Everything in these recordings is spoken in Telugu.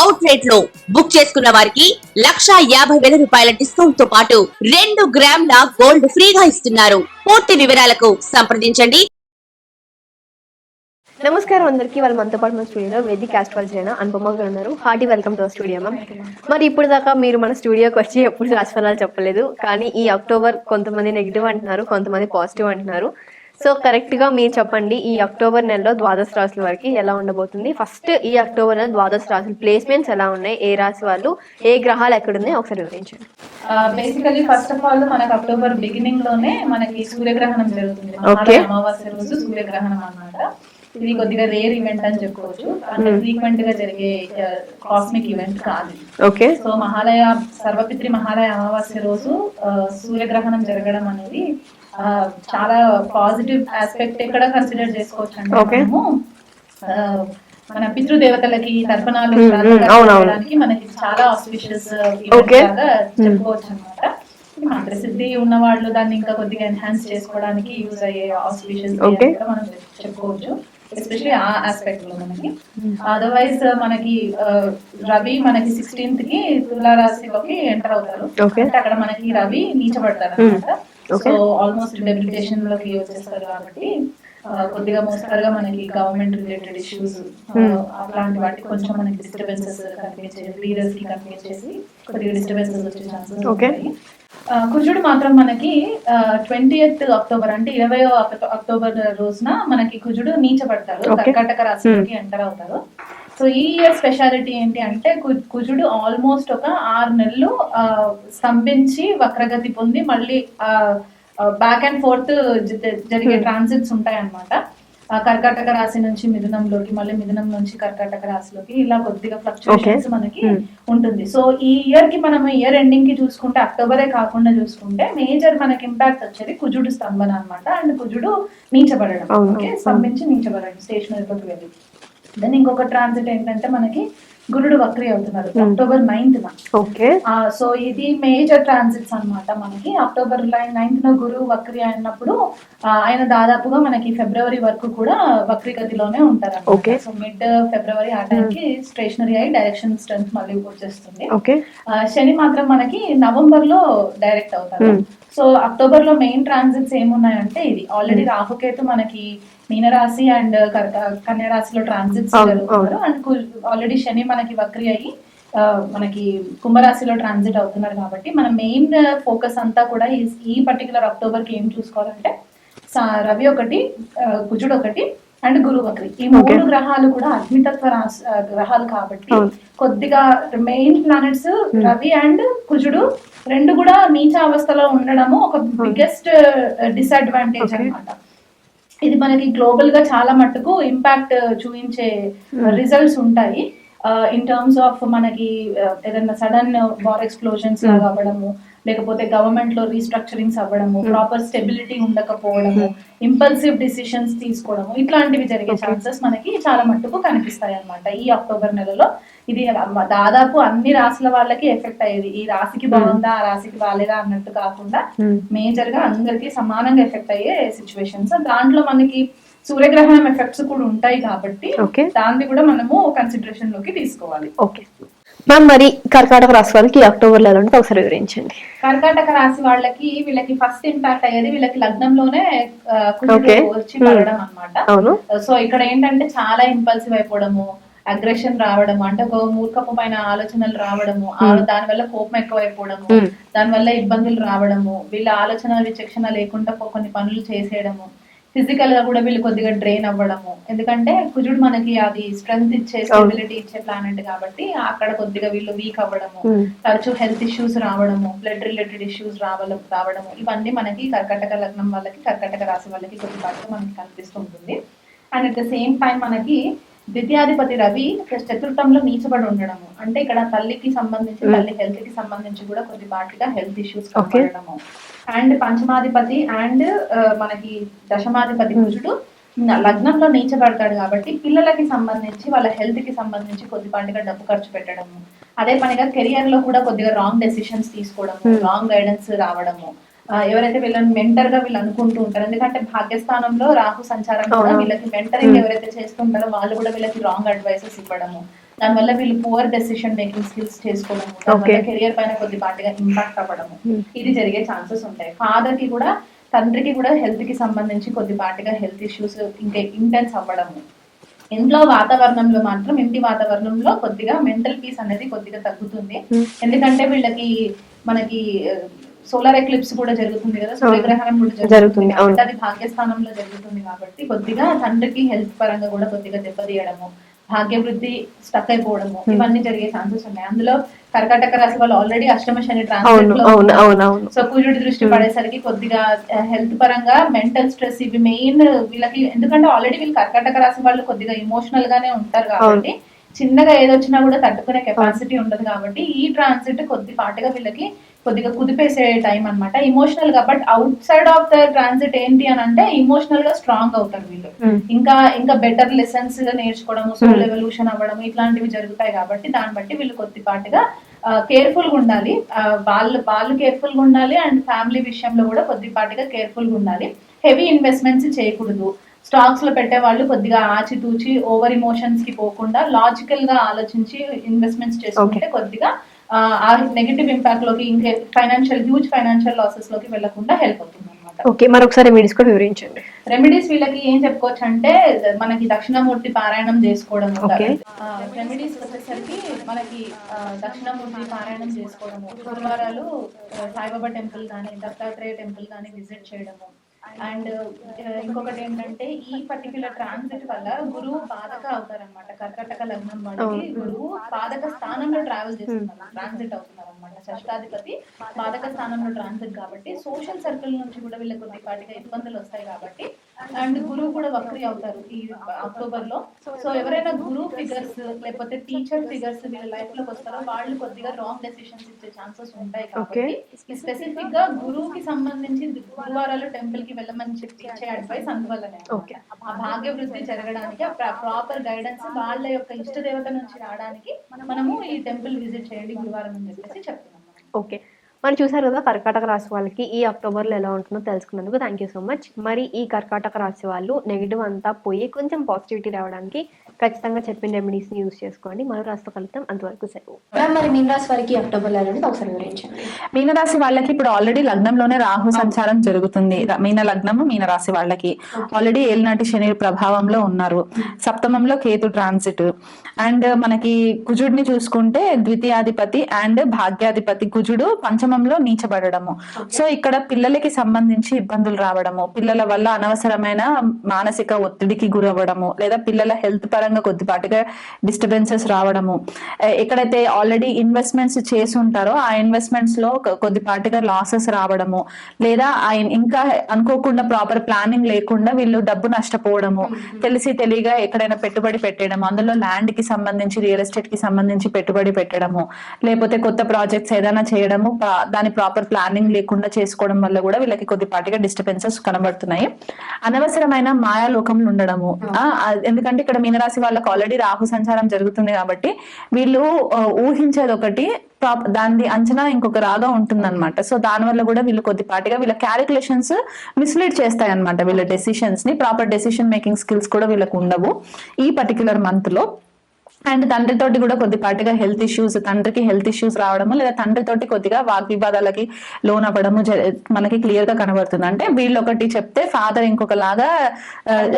అవుట్ రేట్లో బుక్ చేసుకున్న వారికి లక్షా యాభై వేల రూపాయల డిస్కౌంట్తో పాటు రెండు గ్రాముల గోల్డ్ ఫ్రీగా ఇస్తున్నారు. పూర్తి వివరాలకు సంప్రదించండి. నమస్కారం అందరికీ. వాళ్ళ మనతో పాటు మన స్టూడియోలో వేది కాస్ట్వాల్ చేయన అనుపమ గారు ఉన్నారు. Hearty welcome to studio ma'am మరి ఇప్పుడు దాకా మీరు మన స్టూడియోకి వచ్చి ఎప్పుడు రాశిఫలాలు చెప్పలేదు. కానీ ఈ అక్టోబర్ కొంతమంది నెగిటివ్ అంటున్నారు కొంతమంది పాజిటివ్ అంటున్నారు. సో కరెక్ట్గా మీరు చెప్పండి ఈ అక్టోబర్ నెలలో ద్వాదశ రాశుల వరకు ఎలా ఉండబోతుంది? ఫస్ట్ ఈ అక్టోబర్ నెల ద్వాదశ రాశులు ప్లేస్మెంట్స్ ఎలా ఉన్నాయి? ఏ రాశి వాళ్ళు ఏ గ్రహాలు ఎక్కడున్నాయి? ఒకసారి వివరించండి. బేసికలీ ఫస్ట్ ఆఫ్ ఆల్ మనకి అక్టోబర్ బిగినింగ్లోనే మనకి సూర్యగ్రహణం జరుగుతుంది. అమావాస్య రోజు సూర్యగ్రహణం అన్నమాట. ఇది కొద్దిగా రేర్ ఈవెంట్ అని చెప్పుకోవచ్చు. అంటే ఫ్రీక్వెంట్గా జరిగే కాస్మిక్ ఈవెంట్ కాదు. ఓకే సో మహాలయ సర్వపిత్రి మహాలయ అమావాస్య రోజు సూర్యగ్రహణం జరగడం అనేది చాలా పాజిటివ్ ఆస్పెక్ట్ ఎక్కడ కన్సిడర్ చేసుకోవచ్చు అంటే మన పితృదేవతలకి తర్పణాలు. చేయడానికి మనకి చాలా ఆస్పిషియస్. లాగా చెప్పుకోవచ్చు అనమాట మంత్రసిద్ధి ఉన్న వాళ్ళు దాన్ని ఇంకా కొద్దిగా ఎన్హాన్స్ చేసుకోవడానికి యూజ్ అయ్యే ఆస్పిషియస్. మనం చెప్పుకోవచ్చు ఎస్పెషల్లీ ఆ ఆస్పెక్ట్లో మనకి అదర్వైజ్ మనకి ఆ, రవి మనకి సిక్స్టీన్త్కి తులా రాశిలోకి ఎంటర్ అవుతారు అక్కడ మనకి రవి నీచబడతారు అనమాట. సో ఆల్మోస్ట్ డెప్యుటేషన్లోకి వచ్చేస్తారు కాబట్టి కొద్దిగా మోస్తారుగా మనకి గవర్నమెంట్ రిలేటెడ్ ఇష్యూస్ అలాంటి వాటికి కొంచెం మనకి డిస్టర్బెన్సెస్ కనిపించేది లీడర్స్కి కనిపించేసి కొద్దిగా డిస్టర్బెన్సెస్ వచ్చే ఛాన్సెస్. ఉంటాయి. కుజుడు మాత్రం మనకి ట్వంటీ అక్టోబర్ అంటే ఇరవై అక్టోబర్ రోజున మనకి కుజుడు నీచబడతారు. కర్కాటక రాశిలోకి ఎంటర్ అవుతారు. సో ఈ ఇయర్ స్పెషాలిటీ ఏంటి అంటే కుజుడు ఆల్మోస్ట్ ఒక ఆరు నెలలు స్తంభించి వక్రగతి పొంది మళ్ళీ బ్యాక్ అండ్ ఫోర్త్ జరిగే Hmm. ట్రాన్సిట్స్ ఉంటాయి అనమాట కర్కాటక రాశి నుంచి మిథునంలోకి మళ్ళీ మిథునం నుంచి కర్కాటక రాశిలోకి ఇలా కొద్దిగా ఫ్లక్చుయేషన్స్ మనకి Hmm. ఉంటుంది. సో ఈ ఇయర్కి మనం ఇయర్ ఎండింగ్కి చూసుకుంటే అక్టోబరే కాకుండా చూసుకుంటే మేజర్ మనకి ఇంపాక్ట్ వచ్చేది కుజుడు స్తంభన అన్నమాట. అండ్ కుజుడు నీచబడడం. ఓకే అవును. స్తంభించి నీచబడడం స్టేషనరీలోకి వెళ్ళి. దెన్ ఇంకొక ట్రాన్సిట్ ఏంటంటే మనకి గురుడు వక్రి అవుతున్నారు. Hmm. అక్టోబర్ నైన్త్ న. ఓకే సో ఇది మేజర్ ట్రాన్సిట్స్ అన్నమాట మనకి. అక్టోబర్ నైన్త్ న గురువు వక్రి అయినప్పుడు ఆయన దాదాపుగా మనకి ఫిబ్రవరి వరకు కూడా వక్రి గతిలోనే ఉంటారు Okay. సో మిడ్ ఫిబ్రవరి ఆ టైంకి స్టేషనరీ అయి డైరెక్షన్ స్ట్రెంత్ మళ్ళీ వచ్చేస్తుంది ఓకే శని మాత్రం మనకి నవంబర్లో డైరెక్ట్ అవుతారు. Hmm. సో అక్టోబర్లో మెయిన్ ట్రాన్సిట్స్ ఏమున్నాయంటే ఇది. ఆల్రెడీ రాహుకేతు మనకి మీనరాశి అండ్ కన్యా రాశిలో ట్రాన్సిట్స్ జరుగుతున్నారు అండ్ ఆల్రెడీ శని మనకి వక్రి అయ్యి మనకి కుంభరాశిలో ట్రాన్సిట్ అవుతున్నారు కాబట్టి మన మెయిన్ ఫోకస్ అంతా కూడా ఈ పర్టికులర్ అక్టోబర్కి ఏం చూసుకోవాలంటే రవి ఒకటి కుజుడు ఒకటి అండ్ గురు వక్రి ఈ మూడు. గ్రహాలు కూడా అగ్నితత్వ గ్రహాలు కాబట్టి. కొద్దిగా మెయిన్ ప్లానెట్స్ రవి అండ్ కుజుడు రెండు కూడా నీచ అవస్థలో ఉండడము ఒక బిగ్గెస్ట్ డిసడ్వాంటేజ్ Okay. ఇది మనకి గ్లోబల్గా చాలా మట్టుకు ఇంపాక్ట్ చూపించే రిజల్ట్స్ ఉంటాయి. ఇన్ టర్మ్స్ ఆఫ్ మనకి uh, ఏదైనా సడన్ వార్ ఎక్స్ప్లోజన్స్ లాగా అవ్వడము లేకపోతే గవర్నమెంట్లో రీస్ట్రక్చరింగ్స్ అవ్వడము ప్రాపర్ స్టెబిలిటీ ఉండకపోవడము ఇంపల్సివ్ డిసిషన్స్ తీసుకోవడము ఇట్లాంటివి జరిగే. ఛాన్సెస్ మనకి చాలా మట్టుకు కనిపిస్తాయి అన్నమాట ఈ అక్టోబర్ నెలలో ఇది దాదాపు అన్ని రాశుల వాళ్ళకి ఎఫెక్ట్ అయ్యేది. ఈ రాశికి బాగుందా ఆ రాశికి బాగాలేదా అన్నట్టు కాకుండా మేజర్గా అందరికి సమానంగా ఎఫెక్ట్ అయ్యే సిచ్యువేషన్స్ దాంట్లో మనకి సూర్యగ్రహణం ఎఫెక్ట్స్ కూడా ఉంటాయి కాబట్టి. దాన్ని కూడా మనము కన్సిడరేషన్లోకి తీసుకోవాలి. ఓకే మ్యామ్ మరి కర్కాటక రాశి వాళ్ళకి అక్టోబర్ ఎలా ఉంటుంది ఒకసారి వివరించండి కర్కాటక రాశి వాళ్ళకి వీళ్ళకి ఫస్ట్ ఇంపాక్ట్ అయ్యేది వీళ్ళకి లగ్నంలోనే. వచ్చి. పడడం అన్నమాట అవును సో ఇక్కడ ఏంటంటే చాలా ఇంపల్సివ్ అయిపోవడము అగ్రెషన్ రావడము అంటే ఒక మూర్ఖపు పైన ఆలోచనలు రావడము దాని వల్ల కోపం ఎక్కువైపోవడము. దాని వల్ల ఇబ్బందులు రావడము వీళ్ళ ఆలోచన విచక్షణ లేకుండా కొన్ని పనులు చేసేయడము ఫిజికల్గా కూడా వీళ్ళు కొద్దిగా డ్రైన్ అవ్వడము. ఎందుకంటే కుజుడు మనకి అది స్ట్రెంగ్త్ ఇచ్చే స్టెబిలిటీ ఇచ్చే ప్లానెట్ కాబట్టి అక్కడ కొద్దిగా వీళ్ళు వీక్ అవ్వడము. తరచూ హెల్త్ ఇష్యూస్ రావడము బ్లడ్ రిలేటెడ్ ఇష్యూస్ రావడం రావడము. ఇవన్నీ మనకి కర్కటక లగ్నం వాళ్ళకి కర్కటక రాశి వాళ్ళకి కొద్దిపాటుగా మనకి కనిపిస్తుంటుంది and at the same time మనకి ద్వితీయాధిపతి రవి చతుర్థంలో నీచబడి ఉండడము అంటే ఇక్కడ తల్లికి సంబంధించి Hmm. తల్లి హెల్త్కి సంబంధించి కూడా కొద్దిపాటిగా హెల్త్ ఇష్యూస్. కనబడము అండ్ పంచమాధిపతి అండ్ మనకి దశమాధిపతి Hmm. కుజుడు న- లగ్నంలో నీచబడతాడు కాబట్టి పిల్లలకి సంబంధించి వాళ్ళ హెల్త్కి సంబంధించి కొద్దిపాటిగా డబ్బు ఖర్చు పెట్టడము అదే పనిగా కెరియర్లో కూడా కొద్దిగా రాంగ్ డెసిషన్స్ తీసుకోవడము Hmm. రాంగ్ గైడెన్స్ రావడము ఎవరైతే వీళ్ళని మెంటర్గా వీళ్ళు అనుకుంటూ ఉంటారు ఎందుకంటే భాగ్యస్థానంలో రాహు సంచారం కూడా. వీళ్ళకి మెంటరింగ్. ఎవరైతే చేస్తుంటారో వాళ్ళు కూడా వీళ్ళకి రాంగ్ అడ్వైసెస్ ఇవ్వడము దానివల్ల వీళ్ళు పువర్ డెసిషన్ మేకింగ్ స్కిల్స్ చేసుకోవడము. కెరియర్ పైన కొద్దిపాటిగా ఇంపాక్ట్ అవ్వడము. ఇది జరిగే ఛాన్సెస్ ఉంటాయి ఫాదర్కి కూడా తండ్రికి కూడా హెల్త్కి సంబంధించి కొద్దిపాటిగా హెల్త్ ఇష్యూస్ ఇంకా ఇంటెన్స్ అవ్వడము ఇంట్లో వాతావరణంలో మాత్రం ఇంటి వాతావరణంలో కొద్దిగా మెంటల్ పీస్ అనేది కొద్దిగా తగ్గుతుంది. ఎందుకంటే వీళ్ళకి మనకి సోలార్ ఎక్లిప్స్ కూడా జరుగుతుంది కదా. సూర్యగ్రహణం కూడా జరుగుతుంది. కాబట్టి అది భాగ్యస్థానంలో జరుగుతుంది కాబట్టి కొద్దిగా తండ్రికి హెల్త్ పరంగా కూడా కొద్దిగా దెబ్బతీయడము భాగ్యవృద్ధి స్టక్ అయిపోవడము. ఇవన్నీ జరిగే ఛాన్సెస్ ఉన్నాయి అందులో కర్కాటక రాశి వాళ్ళు ఆల్రెడీ అష్టమ శని అవును సో కుజుడి దృష్టి. పడేసరికి కొద్దిగా హెల్త్ పరంగా మెంటల్ స్ట్రెస్ ఇవి మెయిన్ వీళ్ళకి ఎందుకంటే ఆల్రెడీ వీళ్ళు కర్కాటక రాశి వాళ్ళు కొద్దిగా ఇమోషనల్ గానే ఉంటారు కాబట్టి చిన్నగా ఏదొచ్చినా కూడా తట్టుకునే కెపాసిటీ ఉండదు కాబట్టి ఈ ట్రాన్సిట్ కొద్దిపాటిగా వీళ్ళకి కొద్దిగా కుదిపేసే టైం అన్నమాట. ఇమోషనల్గా but outside of the transit ఏంటి అని అంటే ఇమోషనల్గా స్ట్రాంగ్ అవుతారు వీళ్ళు. Hmm. ఇంకా ఇంకా బెటర్ లెసన్స్ నేర్చుకోవడము సోల్. ఎవల్యూషన్ అవ్వడం ఇట్లాంటివి జరుగుతాయి కాబట్టి దాన్ని బట్టి వీళ్ళు కొద్దిపాటిగా కేర్ఫుల్గా ఉండాలి. వాళ్ళు వాళ్ళు కేర్ఫుల్గా ఉండాలి అండ్ ఫ్యామిలీ విషయంలో కూడా కొద్దిపాటిగా కేర్ఫుల్గా ఉండాలి. హెవీ ఇన్వెస్ట్మెంట్స్ చేయకూడదు. స్టాక్స్లో పెట్టే వాళ్ళు కొద్దిగా ఆచితూచి ఓవర్ ఇమోషన్స్కి పోకుండా లాజికల్గా ఆలోచించి ఇన్వెస్ట్మెంట్స్ చేసుకుంటే కొద్దిగా ఆ, నెగిటివ్ ఇంపాక్ట్లోకి ఇంకా ఫైనాన్షియల్ హ్యూజ్ ఫైనాన్షియల్ లాసెస్లోకి వెళ్ళకుండా హెల్ప్ అవుతుంది ఓకే మరొకసారి మీడిస్ కూడా వివరించండి. రెమెడీస్ వీళ్ళకి ఏం చెప్పుకోవచ్చు అంటే మనకి దక్షిణామూర్తి పారాయణం చేసుకోవడం. రెమెడీస్ వచ్చేసరికి మనకి దక్షిణామూర్తి పారాయణం చేసుకోవడము గురువారాలు సాయిబాబా టెంపుల్ కానీ దత్తాత్రేయ టెంపుల్ కానీ విజిట్ చేయడము అండ్ ఇంకొకటి ఏంటంటే ఈ పర్టికులర్ ట్రాన్సిట్ వల్ల గురువు బాధక అవుతారన్నమాట. కర్కటక లగ్నం వాళ్ళకి. గురువు బాధక స్థానంలో ట్రావెల్ చేస్తున్నారు ట్రాన్సిట్ అవుతున్నారు అనమాట షష్టాధిపతి బాధక స్థానంలో ట్రాన్సిట్ కాబట్టి సోషల్ సర్కిల్ నుంచి కూడా వీళ్ళకి కొద్దిపాటిగా ఇబ్బందులు వస్తాయి కాబట్టి అండ్ గురువు కూడా వక్రి అవుతారు ఈ అక్టోబర్లో. సో ఎవరైనా గురువు ఫిగర్స్ లేకపోతే టీచర్ ఫిగర్స్ వీళ్ళ లైఫ్లోకి వస్తారో వాళ్ళు కొద్దిగా రాంగ్ డెసిషన్స్ ఇచ్చే ఛాన్సెస్ ఉంటాయి కాబట్టి స్పెసిఫిక్గా గురువుకి సంబంధించి గురువారాలు టెంపుల్కి వెళ్ళమని చెప్పి ఇచ్చే అడ్వైస్ అందువల్లనే. ఓకే ఆ భాగ్య వృద్ధి జరగడానికి ప్రాపర్ గైడెన్స్ వాళ్ళ యొక్క ఇష్ట దేవత నుంచి రావడానికి మనము ఈ టెంపుల్ విజిట్ చేయండి గురువారం అని చెప్పేసి చెప్తున్నాం. ఓకే మనం చూసారు కదా కర్కాటక రాశి వాళ్ళకి ఈ అక్టోబర్లో ఎలా ఉంటుందో తెలుసుకున్నందుకు థ్యాంక్ యూ సో మచ్ మరి ఈ కర్కాటక రాశి వాళ్ళు నెగిటివ్ అంతా పోయి కొంచెం పాజిటివిటీ రావడానికి ఖచ్చితంగా చెప్పిన రెమెడీస్ని యూస్ చేసుకోండి. మరో రాశితో కలుద్దాం. అంతవరకు సెలవు. మరి మీన రాశి వారికి అక్టోబర్లో అనేది ఒకసారి వివరించండి. మీనరాశి వాళ్ళకి ఇప్పుడు ఆల్రెడీ లగ్నంలోనే రాహు సంచారం జరుగుతుంది. మీన లగ్నము మీనరాశి వాళ్ళకి. ఆల్రెడీ ఏలినాటి శని ప్రభావంలో ఉన్నారు. సప్తమంలో కేతు ట్రాన్సిట్ అండ్ మనకి కుజుడిని చూసుకుంటే ద్వితీయాధిపతి అండ్ భాగ్యాధిపతి కుజుడు పంచమంలో నీచబడము సో ఇక్కడ పిల్లలకి సంబంధించి ఇబ్బందులు రావడము పిల్లల వల్ల అనవసరమైన మానసిక ఒత్తిడికి గురవ్వడము లేదా పిల్లల హెల్త్ పరంగా కొద్దిపాటిగా డిస్టర్బెన్సెస్ రావడము. ఎక్కడైతే ఆల్రెడీ ఇన్వెస్ట్మెంట్స్ చేసి ఉంటారో ఆ ఇన్వెస్ట్మెంట్స్లో కొద్దిపాటిగా లాసెస్ రావడము లేదా ఇంకా అనుకోకుండా ప్రాపర్ ప్లానింగ్ లేకుండా వీళ్ళు డబ్బు నష్టపోవడము తెలిసి తెలియగా ఎక్కడైనా పెట్టుబడి పెట్టడము అందులో ల్యాండ్కి సంబంధించి రియల్ ఎస్టేట్కి సంబంధించి పెట్టుబడి పెట్టడము లేకపోతే కొత్త ప్రాజెక్ట్స్ ఏదైనా చేయడము దాని ప్రాపర్ ప్లానింగ్ లేకుండా చేసుకోవడం వల్ల కూడా వీళ్ళకి కొద్దిపాటిగా డిస్టర్బెన్సెస్ కనబడుతున్నాయి. అనవసరమైన మాయాలోకంలో ఉండడము. ఆ, ఎందుకంటే ఇక్కడ మీనరాశి వాళ్ళకి ఆల్రెడీ రాహు సంచారం జరుగుతుంది కాబట్టి వీళ్ళు ఊహించేది ఒకటి దాని అంచనా ఇంకొక రాగా ఉంటుందన్నమాట. సో దాని వల్ల కూడా వీళ్ళు కొద్దిపాటిగా వీళ్ళ క్యాలిక్యులేషన్స్ మిస్లీడ్ చేస్తాయి అనమాట వీళ్ళ డెసిషన్స్ని. ప్రాపర్ డెసిషన్ మేకింగ్ స్కిల్స్ కూడా వీళ్ళకు ఉండవు ఈ పర్టికులర్ మంత్లో. అండ్ తండ్రితోటి కూడా కొద్దిపాటిగా హెల్త్ ఇష్యూస్ తండ్రికి హెల్త్ ఇష్యూస్ రావడము లేదా తండ్రితోటి కొద్దిగా వాగ్వివాదాలకి లోన్ అవ్వడము జ- మనకి క్లియర్గా కనబడుతుంది. అంటే వీళ్ళు ఒకటి చెప్తే ఫాదర్ ఇంకొకలాగా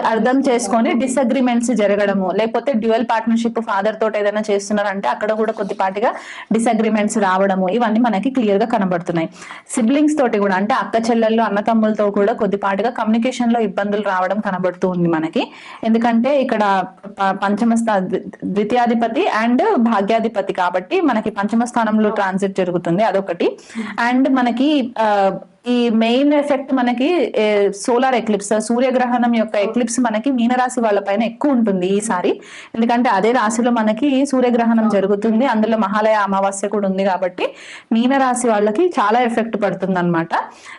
అర్థం చేసుకొని డిసగ్రిమెంట్స్ జరగడము లేకపోతే డ్యూయల్ పార్ట్నర్షిప్ ఫాదర్ తోటి ఏదైనా చేస్తున్నారంటే అక్కడ కూడా కొద్దిపాటిగా డిసగ్రిమెంట్స్ రావడము ఇవన్నీ మనకి క్లియర్గా కనబడుతున్నాయి. సిబ్లింగ్స్ తోటి కూడా అంటే అక్క చెల్లెళ్ళు అన్నతమ్ములతో కూడా కొద్దిపాటిగా కమ్యూనికేషన్లో ఇబ్బందులు రావడం కనబడుతుంది మనకి. ఎందుకంటే ఇక్కడ ప- పంచమ ద్వితీయాధిపతి అండ్ భాగ్యాధిపతి కాబట్టి మనకి పంచమ స్థానంలో ట్రాన్సిట్ జరుగుతుంది అదొకటి. అండ్ మనకి ఆ, ఈ మెయిన్ ఎఫెక్ట్ మనకి సోలార్ ఎక్లిప్స్ సూర్యగ్రహణం యొక్క ఎక్లిప్స్ మనకి మీనరాశి వాళ్ళ పైన ఎక్కువ ఉంటుంది ఈసారి ఎందుకంటే అదే రాశిలో మనకి సూర్యగ్రహణం జరుగుతుంది అందులో మహాలయ అమావాస్య కూడా ఉంది కాబట్టి మీనరాశి వాళ్ళకి చాలా ఎఫెక్ట్ పడుతుంది అనమాట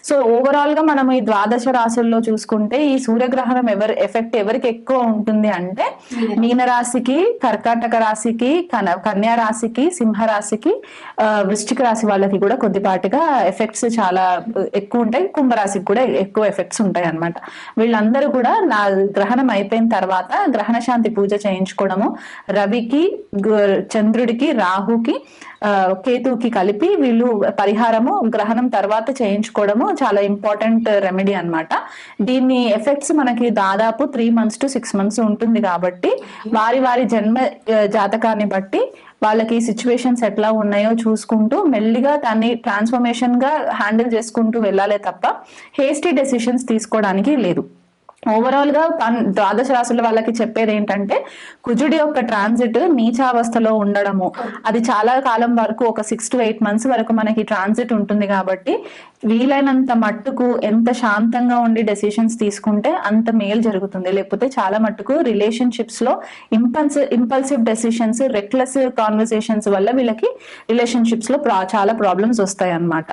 సో ఓవరాల్గా మనం ఈ ద్వాదశ రాశుల్లో చూసుకుంటే ఈ సూర్యగ్రహణం ఎవరి ఎఫెక్ట్ ఎవరికి ఎక్కువ ఉంటుంది అంటే మీనరాశికి కర్కాటక రాశికి కన కన్యా రాశికి సింహ రాశికి ఆ, వృశ్చిక రాశి వాళ్ళకి కూడా కొద్దిపాటిగా ఎఫెక్ట్స్ చాలా ఎక్కువ ఉంటాయి కుంభరాశికి కూడా ఎక్కువ ఎఫెక్ట్స్ ఉంటాయి అన్నమాట వీళ్ళందరూ కూడా నా గ్రహణం అయిపోయిన తర్వాత గ్రహణ శాంతి పూజ చేయించుకోవడము రవికి చంద్రుడికి రాహుకి ఆ, కేతువుకి కలిపి వీళ్ళు పరిహారము గ్రహణం తర్వాత చేయించుకోవడము చాలా ఇంపార్టెంట్ రెమెడీ అన్నమాట. దీని ఎఫెక్ట్స్ మనకి దాదాపు three months to six months ఉంటుంది కాబట్టి వారి వారి జన్మ జాతకాన్ని బట్టి వాళ్ళకి సిచ్యువేషన్స్ ఎట్లా ఉన్నాయో చూసుకుంటూ మెల్లిగా దాన్ని ట్రాన్స్ఫర్మేషన్గా హ్యాండిల్ చేసుకుంటూ వెళ్ళాలే తప్ప హేస్టీ డెసిషన్స్ తీసుకోవడానికి లేదు. ఓవరాల్గా పన్- ద్వాదశ రాశుల వాళ్ళకి చెప్పేది ఏంటంటే కుజుడి యొక్క ట్రాన్సిట్ నీచావస్థలో ఉండడము. అది చాలా కాలం వరకు ఒక సిక్స్ టు ఎయిట్ మంత్స్ వరకు మనకి ట్రాన్సిట్ ఉంటుంది కాబట్టి వీలైనంత మట్టుకు ఎంత శాంతంగా ఉండి డెసిషన్స్ తీసుకుంటే అంత మేలు జరుగుతుంది. లేకపోతే చాలా మట్టుకు రిలేషన్షిప్స్లో impulse impulsive decisions reckless conversations వల్ల వీళ్ళకి రిలేషన్షిప్స్లో ప్రా- చాలా ప్రాబ్లమ్స్ వస్తాయి అన్నమాట